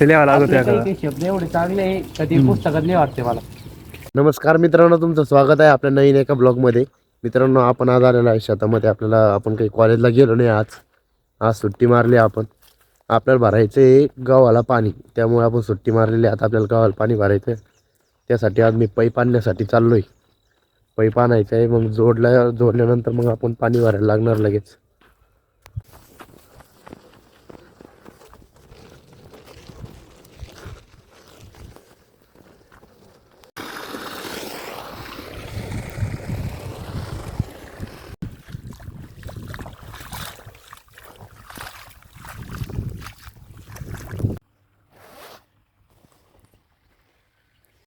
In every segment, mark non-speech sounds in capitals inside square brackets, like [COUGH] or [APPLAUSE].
ते लिहावं लागत आपले होत्या काही का काही शब्द एवढे चांगले आहे कधी पुस्तकात नाही वाटते मला. नमस्कार मित्रांनो तुमचं स्वागत आहे आपल्या नवीन एका ब्लॉगमध्ये. मित्रांनो आपण आज आलेलो आहे शेतामध्ये. आपल्याला आपण काही कॉलेजला गेलो नाही आज. आज सुट्टी मारली आपण. आपल्याला भरायचं आहे गव्हाला पाणी. त्यामुळे आपण सुट्टी मारलेली आहे. आता आपल्याला गव्हाला पाणी भरायचं आहे. त्यासाठी आज मी पैप आणण्यासाठी चाललो आहे पैप आणायचं आहे. मग जोडल्या जोडल्यानंतर मग आपण पाणी भरायला लागणार लगेच.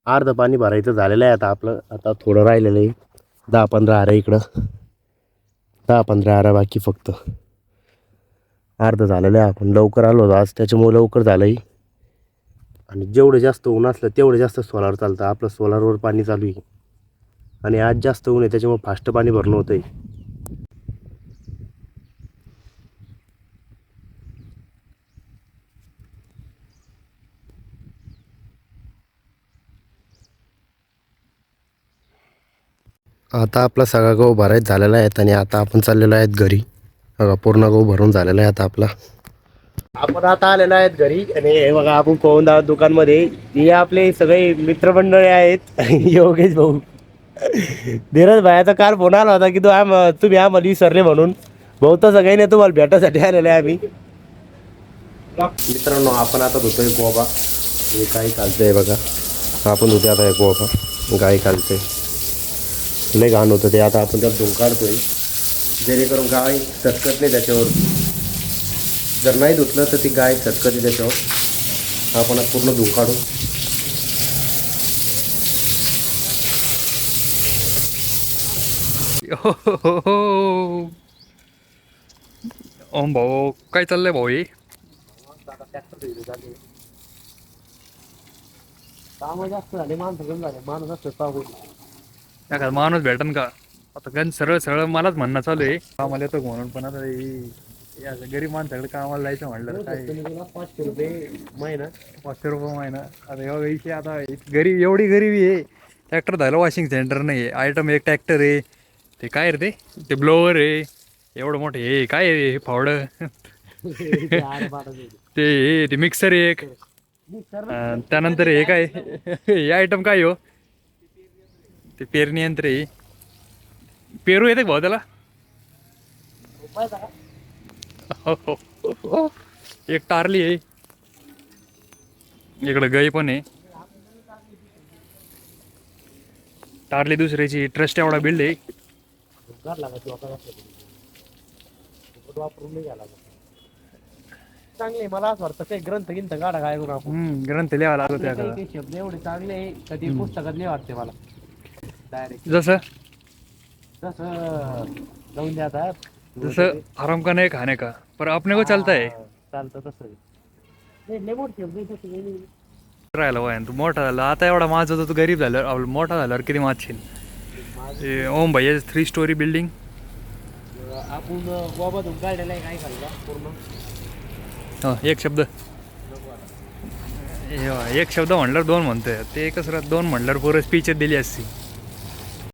अर्धं पाणी भरायचं झालेलं आहे आता आपलं. आता थोडं राहिलेलं आहे. दहा पंधरा आरा इकडं. दहा पंधरा आरा बाकी फक्त. अर्धं झालेलं आहे. आपण लवकर आलो होतो आज. त्याच्यामुळे लवकर झालं आहे आणि जेवढं जास्त ऊन असलं तेवढं जास्त सोलार चालतं. आपलं सोलारवर पाणी चालू आहे. आणि आज जास्त ऊन आहे त्याच्यामुळे फास्ट पाणी भरणं होतं आहे आता आपला सगळा गहू भरायच झालेला आहे आणि आता आपण चाललेलो आहेत घरी. बघा पूर्ण गहू भरून झालेला आहे आता आपला. आपण आता आलेलो आहेत घरी आणि हे बघा आपण पाहून आहोत दुकानमध्ये. हे आपले सगळे मित्रमंडळी आहेत. [LAUGHS] योगेश भाऊ. धीरज भायाचा काल फोन आला होता की तू आम तुम्ही आम्हाला विसरले म्हणून. भाऊ सगळ्यांनी काही तुम्हाला भेटासाठी आलेले आहे आम्ही. मित्रांनो आपण आता धुतोय गोबा. हे काही चालतंय बघा. आपण धुतोय आता हे गोबा. गाई चालतंय लय घाण होतं ते. आता आपण त्यात धुवून काढतोय. जेणेकरून गाय चटकत नाही त्याच्यावर. जर नाही धुतलं तर ती गाय चटकते त्याच्यावर. आपण पूर्ण धुवून काढू. ओम भाऊ काय चाललंय भाऊ हे? काम जास्त झाले माणसं कमी झाले माणूस असतो एखादा माणूस भेटन का? आता गण सरळ सरळ मलाच म्हणणं चालू आहे. कामाला येतो म्हणून पण आता हे- हे असं गरीब माणसाकडे कामाला जायचं म्हणलं तर काय? तुला पाचशे रुपये महिना. पाचशे रुपये महिना. आता एवढा विषय आता गरीब एवढी गरिबी आहे. ट्रॅक्टर झालं वॉशिंग सेंटर नाही आहे. आयटम एक ट्रॅक्टर आहे. ते काय रे ते? ते ब्लोअर आहे. एवढं मोठं हे काय आहे हे फावडं? ते. [LAUGHS] ते हे ते मिक्सर एक. अं, त्यानंतर हे काय? हे आयटम काय हो? ते पेरणी यंत्र आहे. पेरू येते भाऊ त्याला? रुपयाचा का? एक टारली आहे. इकडं गाई पण आहे. टारली दुसऱ्याची ट्रस्ट एवढा बिल्ड आहे. चांगले मला असं वाटतं ते ग्रंथ गिंथ गाडा काय करू आपण. ग्रंथ लिहावा लागत काही काही शब्द एवढे चांगले आहे कधी पुस्तकात नाही वाटते मला. डायरेक्ट जसं? जसं जाऊन द्या आता. जसं आराम का नाही खाने का? पर अपने को चलता है हा, चालतं तसं. आहे. राहिला वय तू मोठा झाला. आता एवढा माझ होता तू गरीब झाल्यावर आपलं मोठा झाल्यावर किती माजशील ते ओम भैया थ्री स्टोरी बिल्डिंग आपण काढलेला आहे काय खाल्ला? पूर्ण. एक शब्द. हे एक शब्द म्हणल्यावर दोन म्हणतोय. ते कसं राहत दोन म्हणल्यावर पुरं स्पीचच दिली असती.